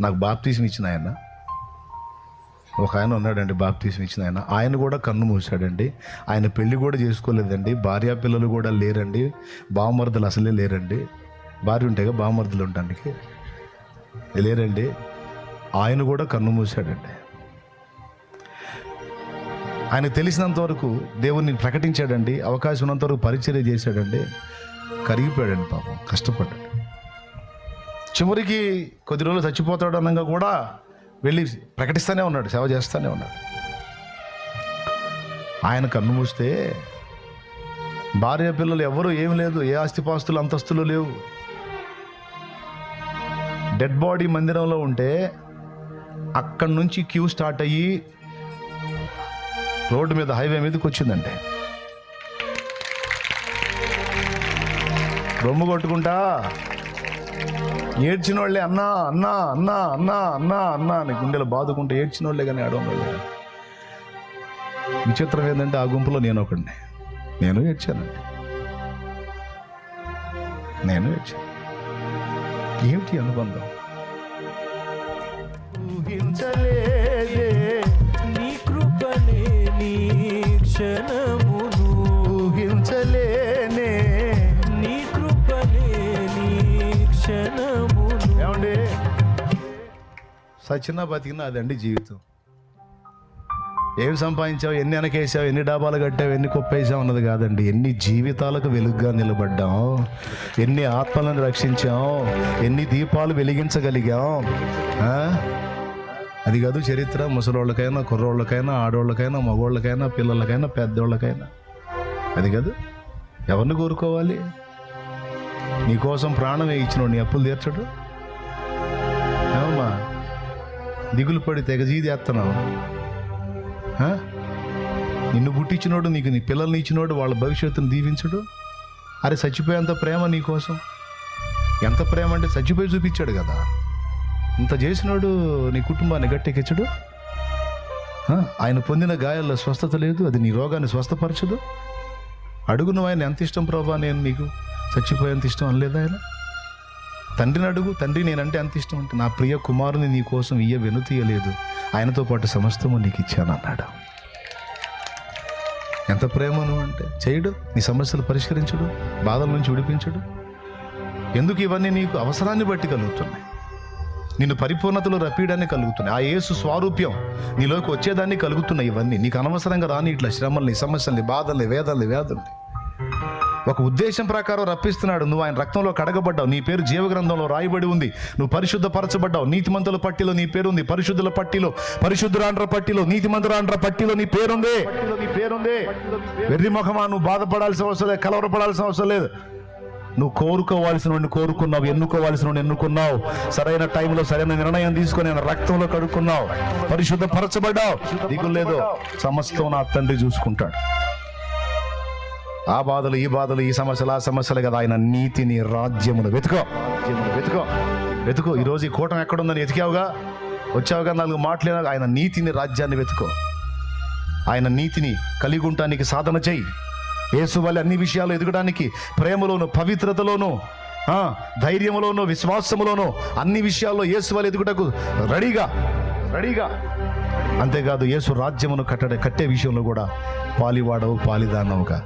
నాకు బాప్తీసం ఇచ్చిన ఆయన. ఒక ఆయన ఉన్నాడండి బాప్తీసం ఇచ్చిన ఆయన. ఆయన కూడా కన్ను మూసాడండి ఆయన పెళ్ళి కూడా చేసుకోలేదండి. భార్యా పిల్లలు కూడా లేరండి. బావమరదలు అసలే లేరండి. భార్య ఉంటాయిగా బావమరుదులు ఉండడానికి లేరండి. ఆయన కూడా కన్ను మూసాడండి ఆయన తెలిసినంత వరకు దేవుణ్ణి ప్రకటించాడండి. అవకాశం ఉన్నంత వరకు పరిచర్య చేశాడండి. కరిగిపోయాడండి పాపం. కష్టపడ్డాడు. చివరికి కొద్ది రోజులు చచ్చిపోతాడు అనగా కూడా వెళ్ళి ప్రకటిస్తూనే ఉన్నాడు సేవ చేస్తూనే ఉన్నాడు. ఆయన కన్ను మూస్తే భార్య పిల్లలు ఎవరు ఏం లేదు ఏ ఆస్తిపాస్తులు అంతస్తులు లేవు. డెడ్ బాడీ మందిరంలో ఉంటే అక్కడి నుంచి క్యూ స్టార్ట్ అయ్యి రోడ్డు మీద హైవే మీదకి వచ్చిందంటే. రొమ్ము కొట్టుకుంటా ఏడ్చిన వాళ్ళే అన్నా అన్నా అన్నా అన్నా అన్నా అన్నా అని గుండెలు బాదుకుంటే ఏడ్చిన వాళ్ళే కానీ ఆడవాళ్ళు విచిత్రం ఏంటంటే ఆ గుంపులో నేను ఒకడిని. నేను ఏడ్చానండి నేను ఏడ్చాను. ఏమిటి అనుబంధం? ఊహించలేదే నీ కృపనే నీ క్షణం. సచిన బతికినా అదండి జీవితం. ఏమి సంపాదించావు? ఎన్ని వెనకేసావు ఎన్ని డాబాలు కట్టావు? ఎన్ని కుప్పేసావు అన్నది కాదండి. ఎన్ని జీవితాలకు వెలుగుగా నిలబడ్డాం? ఎన్ని ఆత్మలను రక్షించాం? ఎన్ని దీపాలు వెలిగించగలిగాం? అది కాదు చరిత్ర. ముసలోళ్ళకైనా కుర్రోళ్ళకైనా ఆడోళ్ళకైనా మగోళ్ళకైనా పిల్లలకైనా పెద్దోళ్ళకైనా. అది కాదు. ఎవరిని కోరుకోవాలి? నీకోసం ప్రాణం ఇచ్చిన నీ అప్పులు తీర్చడు. దిగులు పడి తెగజీదేస్తున్నావు ఆ? నిన్ను పుట్టించినోడు నీకు నీ పిల్లల్ని ఇచ్చినోడు వాళ్ళ భవిష్యత్తును దీవించడు? అరే చచ్చిపోయేంత ప్రేమ నీకోసం ఎంత ప్రేమ అంటే చచ్చిపోయి చూపించాడు కదా. ఇంత చేసినోడు నీ కుటుంబాన్ని గట్టెక్కించడు? ఆయన పొందిన గాయాల్లో స్వస్థత లేదు అది నీ రోగాన్ని స్వస్థపరచదు? అడుగును ఆయన ఎంత ఇష్టం ప్రభా నేను నీకు? చచ్చిపోయేంత ఇష్టం అనలేదు ఆయన? తండ్రిని అడుగు తండ్రి నేనంటే అంత ఇష్టం అంటే నా ప్రియ కుమారుని నీ కోసం ఇయ్య వెనుతీయలేదు. ఆయనతో పాటు సమస్తము నీకు ఇచ్చాను అన్నాడు. ఎంత ప్రేమను అంటే చేయడు నీ సమస్యలు పరిష్కరించడు బాధల నుంచి విడిపించడు. ఎందుకు ఇవన్నీ నీకు అవసరాన్ని బట్టి కలుగుతున్నాయి? నిన్ను పరిపూర్ణతలో రప్పీయడానికి కలుగుతున్నాయి. ఆ యేసు స్వారూప్యం నీలోకి వచ్చేదాన్ని కలుగుతున్నాయి ఇవన్నీ. నీకు అనవసరంగా రాని ఇట్లా శ్రమల్ని సమస్యల్ని బాధల్ని వేదల్ని వ్యాధుల్ని. ఒక ఉద్దేశం ప్రకారం రప్పిస్తున్నాడు. నువ్వు ఆయన రక్తంలో కడగబడ్డావు. నీ పేరు జీవగ్రంథంలో రాయబడి ఉంది. నువ్వు పరిశుద్ధపరచబడ్డావు. నీతిమంతుల పట్టిలో నీ పేరు ఉంది. పరిశుద్ధుల పట్టిలో పరిశుద్ధురాండ్ర పట్టిలో నీతిమంతురాండ్ర పట్టిలో నీ పేరుంది నీ వెర్రి మొహమా నువ్వు బాధపడాల్సిన అవసరం లేదు కలవరపడాల్సిన అవసరం లేదు. నువ్వు కోరుకోవాల్సిన కోరుకున్నావు ఎన్నుకోవాల్సిన ఎన్నుకున్నావు. సరైన టైంలో సరైన నిర్ణయం తీసుకొని ఆయన రక్తంలో కడుక్కున్నావు. పరిశుద్ధపరచబడ్డావు. దిగులేదు లేదు. సమస్తం నా తండ్రి చూసుకుంటాడు. ఆ బాధలు ఈ బాధలు ఈ సమస్యలు ఆ సమస్యలు కదా ఆయన నీతిని రాజ్యమును వెతుకో. రాజ్యమును వెతుకో. వెతుకో. ఈరోజు ఈ కూటం ఎక్కడుందని ఎతికావుగా? వచ్చావుగా నాలుగు మాట్లాడినా ఆయన నీతిని రాజ్యాన్ని వెతుకో. ఆయన నీతిని కలిగి ఉండటానికి సాధన చేయి. యేసు వల్ల అన్ని విషయాలు ఎదగడానికి ప్రేమలోను పవిత్రతలోను ఆ, ధైర్యములోను విశ్వాసములోను అన్ని విషయాల్లో యేసు వల్ల ఎదుగుటకు రెడీగా. రెడీగా. అంతేకాదు యేసు రాజ్యమును కట్టడే కట్టే విషయంలో కూడా పాలివాడవు పాలిదానవుగా.